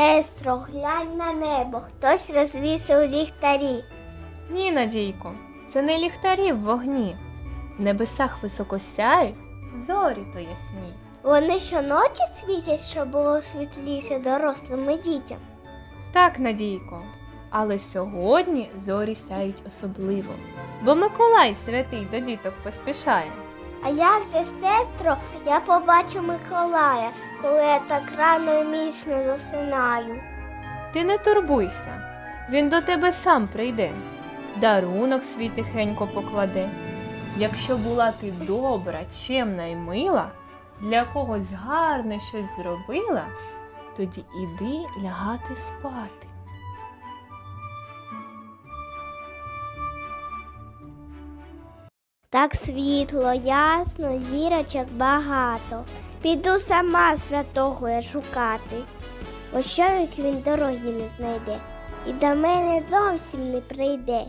Сестро, глянь на небо, хтось розвісив ліхтарі. Ні, Надійко, це не ліхтарі в вогні. В небесах високо сяють, зорі то ясні. Вони щоночі світять, щоб було світліше дорослим і дітям. Так, Надійко. Але сьогодні зорі сяють особливо, бо Миколай святий до діток поспішає. А як же, сестро, я побачу Миколая, коли я так рано і міцно засинаю. Ти не турбуйся, він до тебе сам прийде, дарунок свій тихенько покладе. Якщо була ти добра, чемна й мила, для когось гарне щось зробила, тоді іди лягати спати. Так світло, ясно, зірочок багато. Піду сама святого я шукати. Бо що як він дороги не знайде, і до мене зовсім не прийде.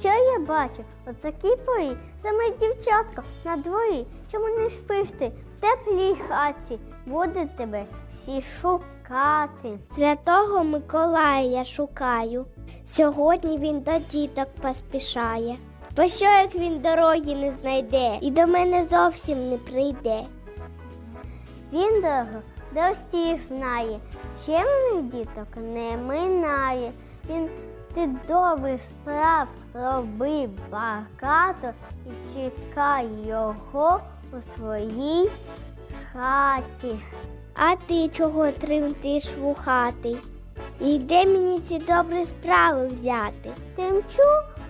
Що я бачу? От такій саме дівчатка на дворі. Чому не спиш ти теплій хаті? Буде тебе всі шукати. Святого Миколая я шукаю. Сьогодні він до діток поспішає. Бо що як він дороги не знайде і до мене зовсім не прийде. Він дорого до всіх знає, чемних діток не минає. Він ти добрих справ роби багато і чекай його у своїй хаті. А ти чого тремтиш вухатий? І де мені ці добрі справи взяти? Тимчу,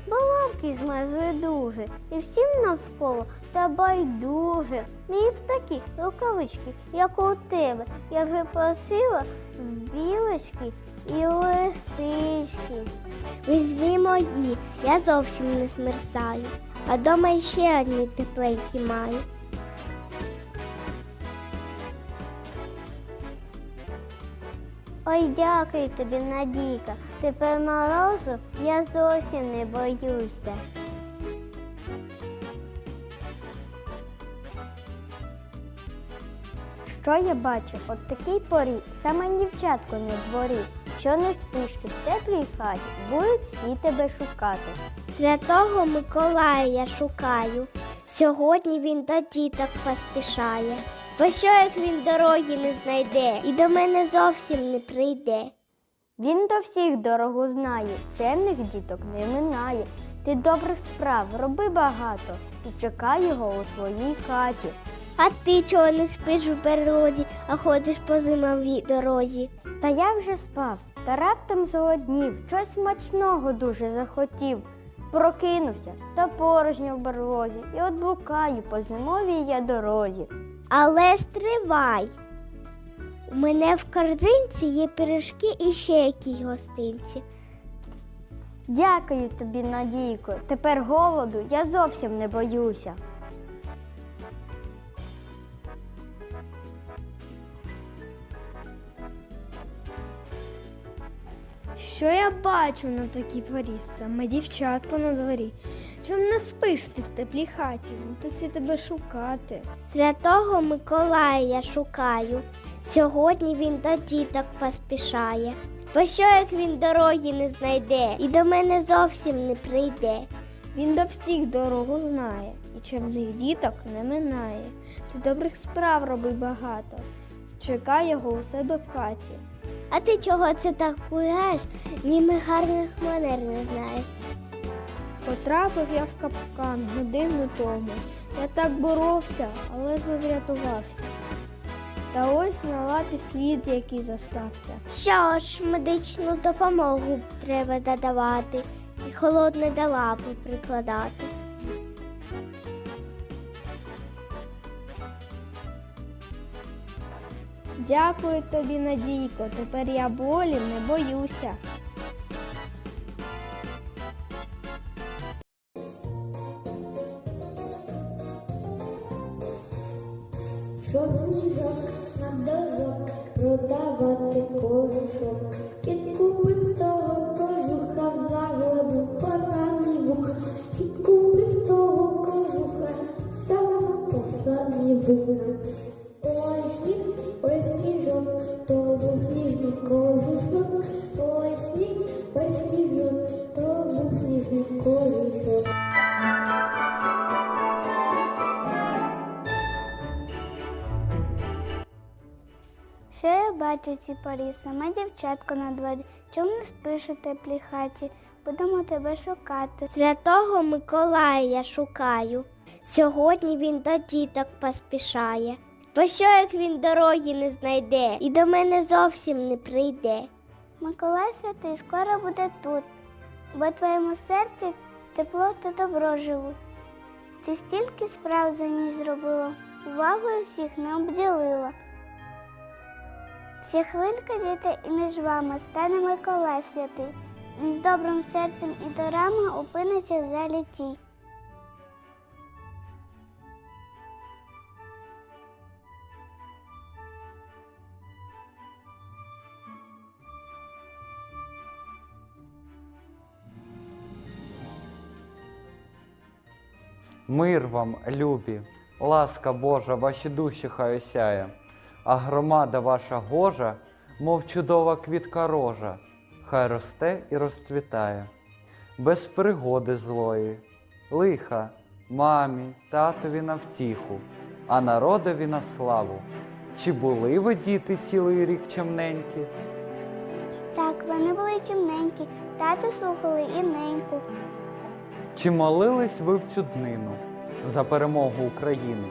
бо лапки змерзли дуже, і всім навколо та байдуже. Мені б такі рукавички, як у тебе. Я вже просила в білочки і лисички. Візьми мої, я зовсім не смерсаю, а дома ще одні тепленькі маю. Ой, дякую тобі, Надійка. Тепер морозу я зовсім не боюся. Що я бачу? От такій порі саме дівчатко на дворі. Що не спиш в теплій хаті, будуть всі тебе шукати. Святого Миколая я шукаю. Сьогодні він до діток поспішає. Бо що як він дороги не знайде і до мене зовсім не прийде. Він до всіх дорогу знає, чемних діток не минає. Ти добрих справ роби багато і чекай його у своїй хаті. А ти чого не спиш у берлозі, а ходиш по зимовій дорозі? Та я вже спав, та раптом зголоднів, щось смачного дуже захотів. Прокинувся та порожньо в барлозі, і от блукаю по зимовій я дорозі. Але стривай. У мене в корзинці є пиріжки і ще якісь гостинці. Дякую тобі, Надійко. Тепер голоду я зовсім не боюся. Що я бачу на такій порі? Саме дівчатко на дворі. Чом не спиш ти в теплій хаті? Будуть ці тебе шукати. Святого Миколая я шукаю. Сьогодні він до діток поспішає. Бо що як він дороги не знайде і до мене зовсім не прийде. Він до всіх дорогу знає, і чемних діток не минає. Ти добрих справ роби багато. Чекай його у себе в хаті. А ти чого це так пугаєш? Ніби гарних манер не знаєш. Потрапив я в капкан годину тому. Я так боровся, але ж врятувався. Та ось на лапі слід, який застався. Що ж, медичну допомогу треба додавати і холодне до лапи прикладати. Дякую тобі, Надійко. Тепер я болі не боюся. Щоб сніжок Що я бачу в цій порі? Саме дівчатко на дворі. Чому не спиш у теплій хаті? Будемо тебе шукати. Святого Миколая я шукаю. Сьогодні він до діток поспішає. Бо що як він дороги не знайде і до мене зовсім не прийде. Миколай святий скоро буде тут, бо твоєму серці тепло та добро живуть. Ти стільки справ за ніч зробила, увагою всіх не обділила. Ще хвилька, діти, і між вами стане Миколай святий. Він з добрим серцем і дарами опиниться в залі тій. Мир вам, любі, ласка Божа, ваші душі хай осяє, а громада ваша гожа, мов чудова квітка рожа, хай росте і розцвітає, без пригоди злої, лиха, мамі, татові на втіху, а народові на славу. Чи були ви діти цілий рік чемненькі? Так, вони були чимненькі, тато слухали і неньку. Чи молились ви в цю днину за перемогу України?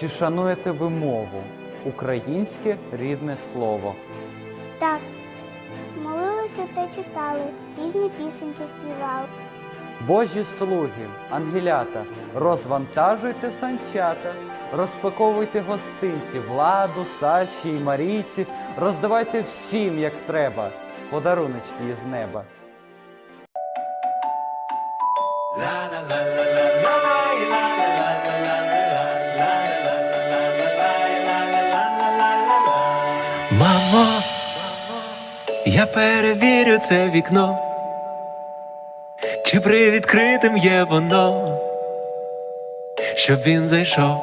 Чи шануєте ви мову, українське рідне слово? Так, молилися та читали, різні пісеньки співали. Божі слуги, ангелята, розвантажуйте санчата, розпаковуйте гостинці, владу, Саші і Марійці, роздавайте всім, як треба, подаруночки із неба. Мамо, я перевірю це вікно, чи привідкритим є воно, щоб він зайшов,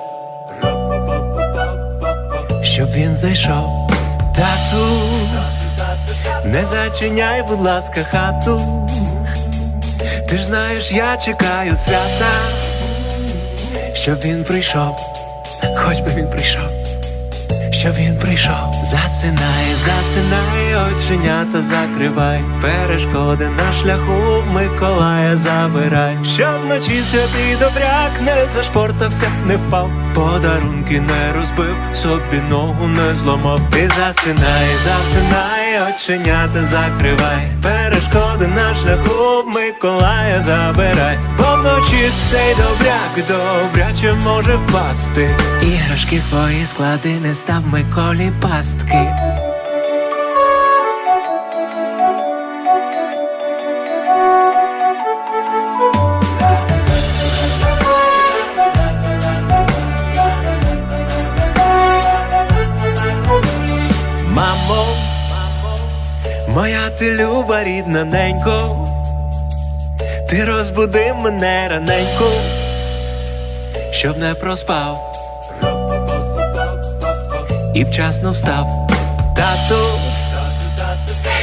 щоб він зайшов, тату, не зачиняй, будь ласка, хату. Ти ж знаєш, я чекаю свята, щоб він прийшов, хоч би він прийшов щоб він прийшов. Засинай, засинай, оченята закривай, перешкоди на шляху Миколая забирай. Щоб вночі святий добряк не зашпортався, не впав, подарунки не розбив, собі ногу не зламав. Ти засинай, засинай, оченята закривай, перешкоди на шляху Миколая забирай, вночі цей добряк добряче може впасти. Іграшки свої склади не став Миколі пастки. Мамо, моя ти люба рідна ненько, ти розбуди мене раненько, щоб не проспав і вчасно встав. Тату,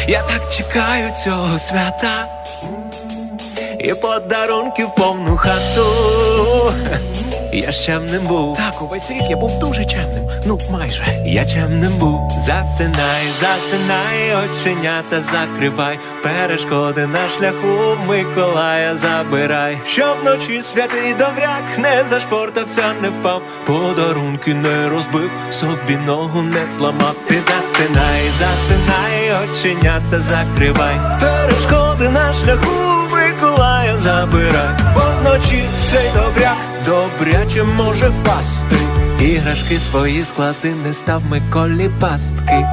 я так чекаю цього свята і подарунків повну хату. Я ж чемним був. Так, увесь рік я був дуже чемним. Ну, майже. Я чемним був. Засинай, засинай, оченята закривай. Перешкоди на шляху Миколая забирай. Щоб вночі святий добряк не зашпортався, не впав. Подарунки не розбив, собі ногу не зламав. Ти засинай, засинай, оченята закривай. Перешкоди на шляху Миколая забирай. Бо вночі цей добряк добряче може впасти. Іграшки свої склади не став Миколі пастки.